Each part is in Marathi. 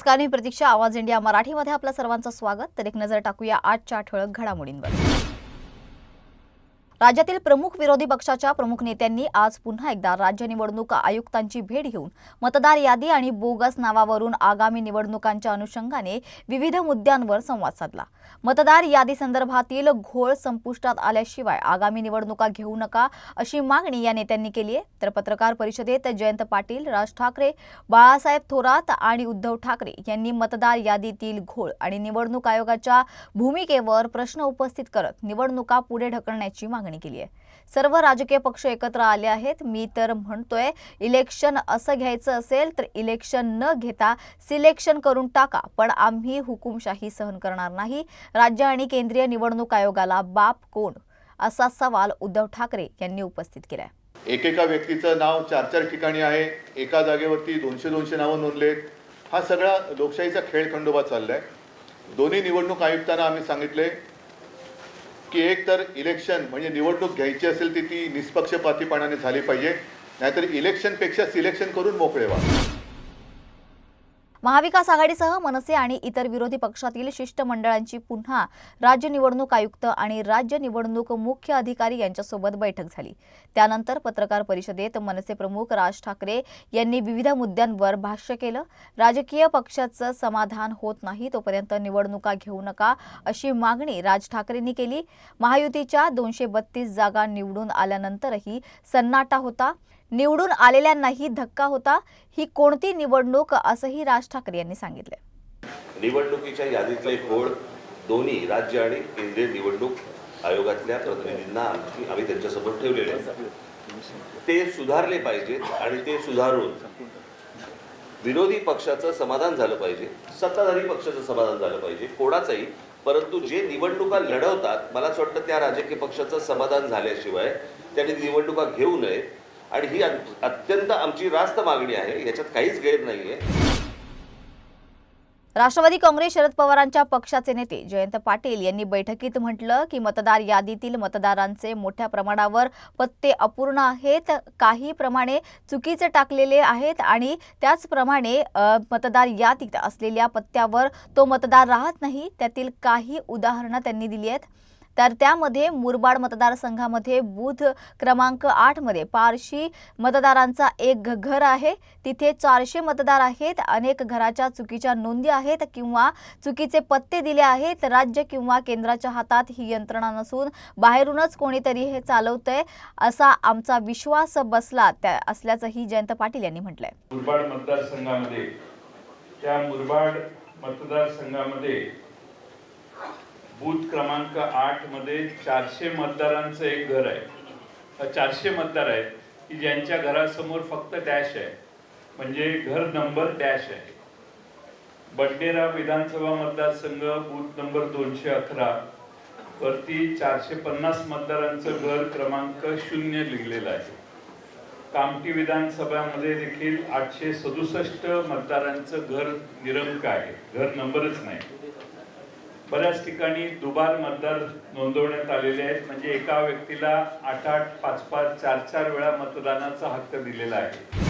नमस्कार मी प्रतीक्षा आवाज इंडिया मराठीमध्ये आपल्या सर्वांचं स्वागत. तर एक नजर टाकूया आजच्या ठळक घडामोडींवर. राज्यातील प्रमुख विरोधी पक्षाच्या प्रमुख नेत्यांनी आज पुन्हा एकदा राज्य निवडणूक आयुक्तांची भेट घेऊन मतदार यादी आणि बोगस नावावरून आगामी निवडणुकांच्या अनुषंगाने विविध मुद्द्यांवर संवाद साधला. मतदार यादी संदर्भातील घोळ संपुष्टात आल्याशिवाय आगामी निवडणुका घेऊ नका अशी मागणी या नेत्यांनी केली आहे. तर पत्रकार परिषदेत जयंत पाटील राज ठाकरे बाळासाहेब थोरात आणि उद्धव ठाकरे यांनी मतदार यादीतील घोळ आणि निवडणूक आयोगाच्या भूमिकेवर प्रश्न उपस्थित करत निवडणुका पुढे ढकलण्याची मागणी केली आहे सर्व राजकीय पक्ष एकत्र आले आहेत. मी तर म्हणतोय इलेक्शन असं घ्यायचं असेल तर इलेक्शन न घेता सिलेक्शन करून टाका पण आम्ही हुकुमशाही सहन करणार नाही. राज्य आणि केंद्रीय निवडणूक आयोगाला बाप कोण? असा सवाल उद्धव ठाकरे यांनी उपस्थित केलाय. एकेका व्यक्तीचं नाव चार चार ठिकाणी आहे. एका जागेवरती दोनशे दोनशे नावं नोंदलेत. हा सगळा लोकशाहीचा खेळ खंडोबा चाललाय. दोन्ही निवडणूक आयुक्तांना आम्ही सांगितले की एक तर इलेक्शन म्हणजे निवडणूक घ्यायची असेल ती ती निष्पक्षपातीपणाने झाली पाहिजे. नाहीतर इलेक्शनपेक्षा सिलेक्शन करून मोकळे व्हा. महाविकास आघाडीसह मनसे आणि इतर विरोधी पक्षातील शिष्टमंडळांची पुन्हा राज्य निवडणूक आयुक्त आणि राज्य निवडणूक मुख्य अधिकारी यांच्यासोबत बैठक झाली. त्यानंतर पत्रकार परिषदेत मनसे प्रमुख राज ठाकरे यांनी विविध मुद्द्यांवर भाष्य केलं. राजकीय पक्षाचं समाधान होत नाही तोपर्यंत निवडणुका घेऊ नका अशी मागणी राज ठाकरेंनी केली. महायुतीच्या दोनशे बत्तीस जागा निवडून आल्यानंतरही सन्नाटा होता. निवडून आलेल्यांनाही धक्का होता. ही कोणती निवडणूक असंही राज ठाकरे यांनी सांगितले निवडणुकीच्या यादीतले घोळ दोन्ही राज्य आणि केंद्रीय निवडणूक आयोगातल्या प्रतिनिधींना आमची आम्ही त्यांच्यासमोर ठेवलेले ते सुधारले पाहिजेत आणि ते सुधारून विरोधी पक्षाचं समाधान झालं पाहिजे सत्ताधारी पक्षाचं समाधान झालं पाहिजे कोणाचंही. परंतु जे निवडणुका लढवतात मला असं वाटतं त्या राजकीय पक्षाचं समाधान झाल्याशिवाय त्यांनी निवडणुका घेऊ नये. आणि ही अत्यंत आमची रास्त मागणी आहे. याच्यात काहीच गैर नाहीये. राष्ट्रवादी काँग्रेस शरद पवारांच्या पक्षाचे नेते जयंत पाटील यांनी बैठकीत म्हटलं की मतदार यादीतील मतदारांचे मोठ्या प्रमाणावर पत्ते अपूर्ण आहेत. काही प्रमाणे चुकीचे टाकलेले आहेत आणि त्याचप्रमाणे मतदार यादीत असलेल्या पत्त्यावर तो मतदार राहत नाही. त्यातील काही उदाहरणं त्यांनी दिली आहेत. तर त्यामध्ये मुरबाड मतदारसंघामध्ये बूथ क्रमांक आठमध्ये पारशी मतदारांचा एक घर आहे. तिथे चारशे मतदार आहेत. अनेक घराच्या चुकीच्या नोंदी आहेत किंवा चुकीचे पत्ते दिले आहेत. राज्य किंवा केंद्राच्या हातात ही यंत्रणा नसून बाहेरूनच कोणीतरी हे चालवतंय असा आमचा विश्वास बसला त्या असल्याचंही जयंत पाटील यांनी म्हटलंय. मुरबाड मतदारसंघामध्ये त्या मुरबाड मतदारसंघामध्ये बूथ क्रमांक आठमध्ये चारशे मतदारांचं एक घर आहे. चारशे मतदार आहेत की ज्यांच्या घरासमोर फक्त डॅश आहे. म्हणजे घर नंबर डॅश आहे. बंडेरा विधानसभा मतदारसंघ बूथ नंबर दोनशे अकरा. वरती चारशे पन्नास मतदारांचं घर क्रमांक शून्य लिहिलेलं आहे. कामठी विधानसभामध्ये देखील आठशे सदुसष्ट मतदारांचं घर निरंक आहे. घर नंबरच नाही. बऱ्याच ठिकाणी दुबार मतदार नोंदवण्यात आलेले आहेत. म्हणजे एका व्यक्तीला आठ आठ पाच पाच चार चार वेळा मतदानाचा हक्क दिलेला आहे.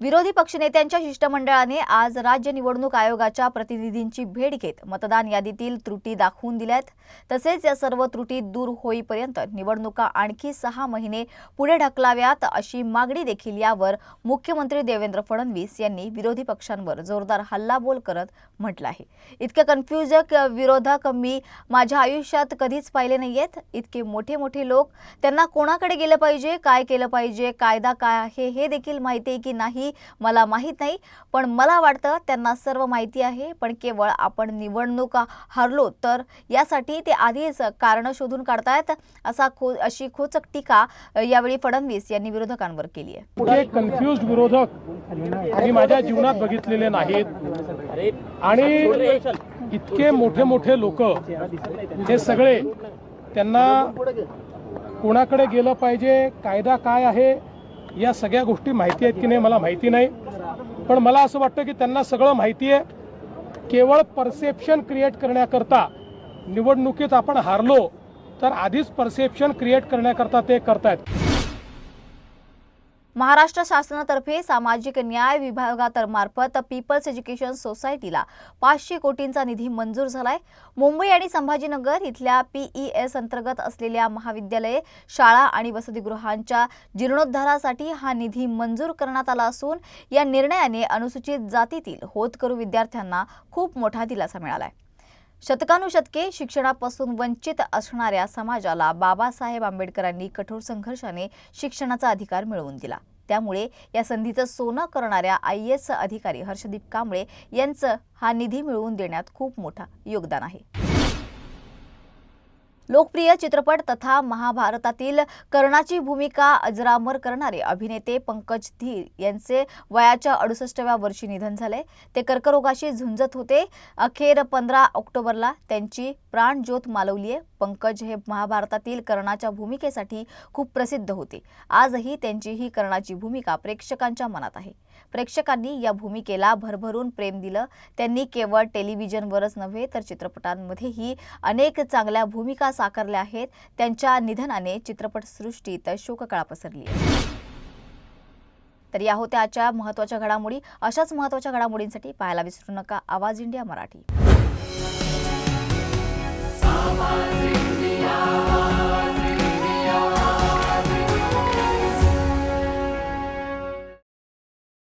विरोधी पक्षनेत्यांच्या शिष्टमंडळाने आज राज्य निवडणूक आयोगाच्या प्रतिनिधींची भेट घेत मतदान यादीतील त्रुटी दाखवून दिल्यात. तसेच या सर्व त्रुटी दूर होईपर्यंत निवडणुका आणखी सहा महिने पुढे ढकलाव्यात अशी मागणी देखील यावर मुख्यमंत्री देवेंद्र फडणवीस यांनी विरोधी पक्षांवर जोरदार हल्लाबोल करत म्हटलं आहे. इतके कन्फ्युजक विरोधक मी माझ्या आयुष्यात कधीच पाहिले नाहीयेत. इतके मोठे मोठे लोक त्यांना कोणाकडे गेलं पाहिजे काय केलं पाहिजे कायदा काय आहे हे देखील माहिती आहे की नाही? मला माहीत नाही पण मला वाटतं त्यांना सर्व माहिती आहे. पण केवळ आपण निवडणुका हरलो तर यासाठी ते आधीच कारण शोधून काढतायत असा खो अशी खोचक टीका यावेळी फडणवीस यांनी विरोधकांवर केली आहे. कन्फ्युज विरोधक मी माझ्या जीवनात बघितलेले नाहीत. आणि इतके मोठे मोठे लोक हे सगळे त्यांना कोणाकडे गेलं पाहिजे कायदा काय आहे या सगळ्या गोष्टी माहिती आहेत की नाही मला माहिती नाही. पण मला असं वाटतं की त्यांना सगळं माहिती आहे. केवळ परसेप्शन क्रिएट करण्याकरता निवडणुकीत आपण हारलो तर आधीच परसेप्शन क्रिएट करण्याकरता ते करतायत. महाराष्ट्र शासनातर्फे सामाजिक न्याय विभागामार्फत पीपल्स एज्युकेशन सोसायटीला पाचशे कोटींचा निधी मंजूर झालाय. मुंबई आणि संभाजीनगर इथल्या पीईएस अंतर्गत असलेल्या महाविद्यालये शाळा आणि वसतिगृहांच्या जीर्णोद्धारासाठी हा निधी मंजूर करण्यात आला असून या निर्णयाने अनुसूचित जातीतील होतकरू विद्यार्थ्यांना खूप मोठा दिलासा मिळालाय. शतकानुशतके शिक्षणापासून वंचित असणाऱ्या समाजाला बाबासाहेब आंबेडकरांनी कठोर संघर्षाने शिक्षणाचा अधिकार मिळवून दिला. त्यामुळे या संधीचं सोनं करणाऱ्या आय एस अधिकारी हर्षदीप कांबळे यांचं हा निधी मिळवून देण्यात खूप मोठा योगदान आहे. लोकप्रिय चित्रपट तथा महाभारतातील कर्णाची भूमिका अजरामर करणारे अभिनेते पंकज धीर यांचे वयाच्या अडुसष्टव्या वर्षी निधन झाले. ते कर्करोगाशी झुंजत होते. अखेर पंधरा ऑक्टोबरला त्यांची प्राणज्योत मालवली आहे पंकज हे महाभारतातील कर्णाच्या भूमिकेसाठी खूप प्रसिद्ध होते. आजही त्यांची ही कर्णाची भूमिका प्रेक्षकांच्या मनात आहे. प्रेक्षकांनी या भूमिकेला भरभरून प्रेम दिलं. त्यांनी केवळ टेलिव्हिजनवरच नव्हे तर चित्रपटांमध्येही अनेक चांगल्या भूमिका साकारल्या आहेत. त्यांच्या निधनाने चित्रपटसृष्टीत शोककळा पसरली. तर या होत्या आजच्या महत्त्वाच्या घडामोडी. अशाच महत्त्वाच्या घडामोडींसाठी पाहायला विसरू नका. आवाज इंडिया मराठी.